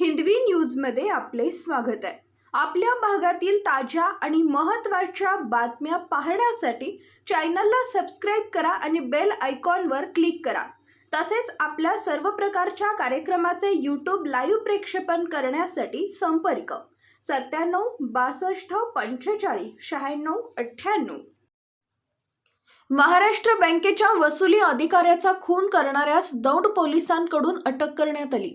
हिंदवी न्यूजमध्ये आपले स्वागत आहे. आपल्या भागातील ताज्या आणि महत्त्वाच्या बातम्या पाहण्यासाठी चॅनलला सबस्क्राईब करा आणि बेल आयकॉनवर क्लिक करा. तसेच आपल्या सर्व प्रकारच्या कार्यक्रमाचे यूट्यूब लाईव्ह प्रेक्षेपण करण्यासाठी संपर्क. सत्त्याण्णव बासष्ट पंचेचाळीस शहाण्णव अठ्ठ्याण्णव. महाराष्ट्र बँकेच्या वसुली अधिकाऱ्याचा खून करणाऱ्यास दौंड पोलिसांकडून अटक करण्यात आली.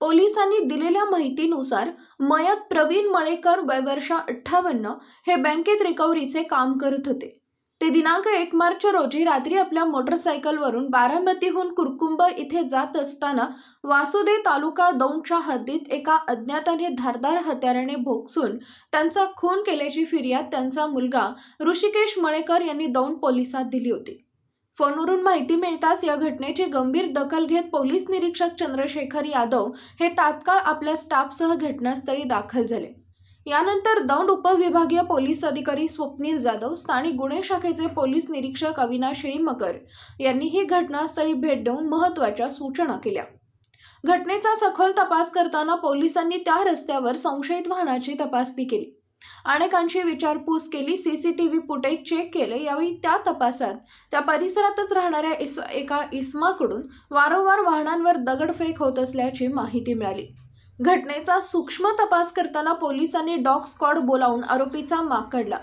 पोलिसांनी दिलेल्या माहितीनुसार मयत प्रवीण मळेकर वय वर्ष अठ्ठावन्न हे बँकेत रिकव्हरीचे काम करत होते. ते दिनांक एक मार्च रोजी रात्री आपल्या मोटरसायकलवरून बारामतीहून कुरकुंब इथे जात असताना वासुदे तालुका दौंडच्या हद्दीत एका अज्ञाताने धारदार हत्याराने भोगसून त्यांचा खून केल्याची फिर्याद त्यांचा मुलगा ऋषिकेश मळेकर यांनी दौंड पोलिसात दिली होती. फोनवरून माहिती मिळताच या घटनेची गंभीर दखल घेत पोलीस निरीक्षक चंद्रशेखर यादव हे तात्काळ आपल्या स्टाफसह घटनास्थळी दाखल झाले. यानंतर दौंड उपविभागीय पोलीस अधिकारी स्वप्नील जाधव स्थानिक गुन्हे शाखेचे पोलीस निरीक्षक अविनाश श्रीमकर यांनी ही घटनास्थळी भेट देऊन महत्त्वाच्या सूचना केल्या. घटनेचा सखोल तपास करताना पोलिसांनी त्या रस्त्यावर संशयित वाहनाची तपासणी केली. अनेकांची विचारपूस केली सीसीटीव्ही फुटेज चेक केले यावेळी त्या तपासात त्या परिसरातच राहणाऱ्या इस एका इस्माकडून वारंवार वाहनांवर दगडफेक होत असल्याची माहिती मिळाली. घटनेचा सूक्ष्म तपास करताना पोलिसांनी डॉग स्क्वॉड बोलावून आरोपीचा माग काढला.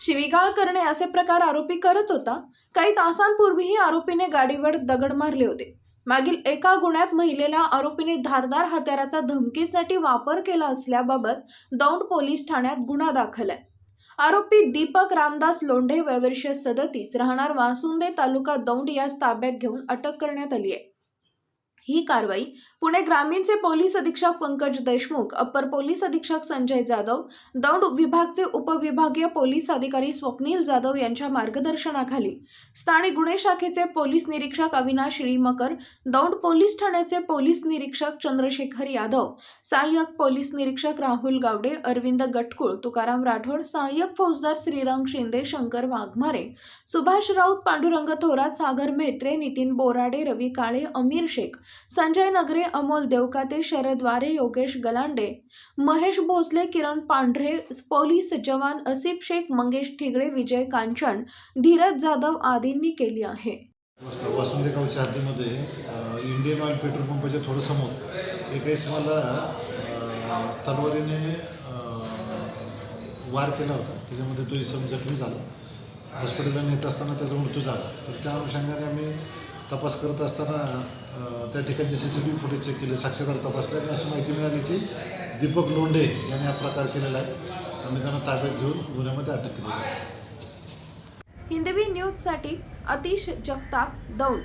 शिवीगाळ करणे असे प्रकार आरोपी करत होता. काही तासांपूर्वीही आरोपीने गाडीवर दगड मारले होते. मागील एका गुन्ह्यात महिलेला आरोपीने धारदार हत्याराचा धमकीसाठी वापर केला असल्याबाबत दौंड पोलीस ठाण्यात गुन्हा दाखल आहे. आरोपी दीपक रामदास लोंढे वयवर्ष सदतीस राहणार वासुंदे तालुका दौंड यास ताब्यात घेऊन अटक करण्यात आली आहे. ही कारवाई पुणे ग्रामीणचे पोलीस अधीक्षक पंकज देशमुख अप्पर पोलीस अधीक्षक संजय जाधव दौंड विभागचे उपविभागीय पोलीस अधिकारी स्वप्नील जाधव यांच्या मार्गदर्शनाखाली स्थानिक गुन्हे शाखेचे पोलीस निरीक्षक अविनाश श्रीमकर दौंड पोलीस ठाण्याचे पोलीस निरीक्षक चंद्रशेखर यादव सहाय्यक पोलीस निरीक्षक राहुल गावडे अरविंद गटकुळ तुकाराम राठोड सहाय्यक फौजदार श्रीराम शिंदे शंकर वाघमारे सुभाष राऊत पांडुरंग थोरात सागर म्हेत्रे नितीन बोराडे रवी काळे अमीर शेख संजय नगरे अमोल देवकाते शरद वारे योगेश गलांडे महेश भोसले किरण पांढरे पोलीस जवान असिफ शेख मंगेश ठिगळे विजय कांचन धीरज जाधव आदींनी केली आहे. वाजता वासुंदेगावच्या हद्दीमध्ये इंडियन ऑइल पेट्रोल पंपाच्या थोडं समोर एका तलवारीने वार केला होता. त्याच्यामध्ये तो इसम जखमी झाला. हॉस्पिटलला नेत असताना त्याचा मृत्यू झाला. तर त्या अनुषंगाने आम्ही तपास करत असताना त्या ठिकाणचे C C T V footage check केले साक्षीदार तपासले आणि अशी माहिती मिळाली की दीपक लोंढे यांनी हा प्रकार केलेला आहे. आम्ही त्यांना ताब्यात घेऊन गुन्ह्यामध्ये अटक केलेली आहे. हिंदवी न्यूजसाठी अतिश जगताप दौंड.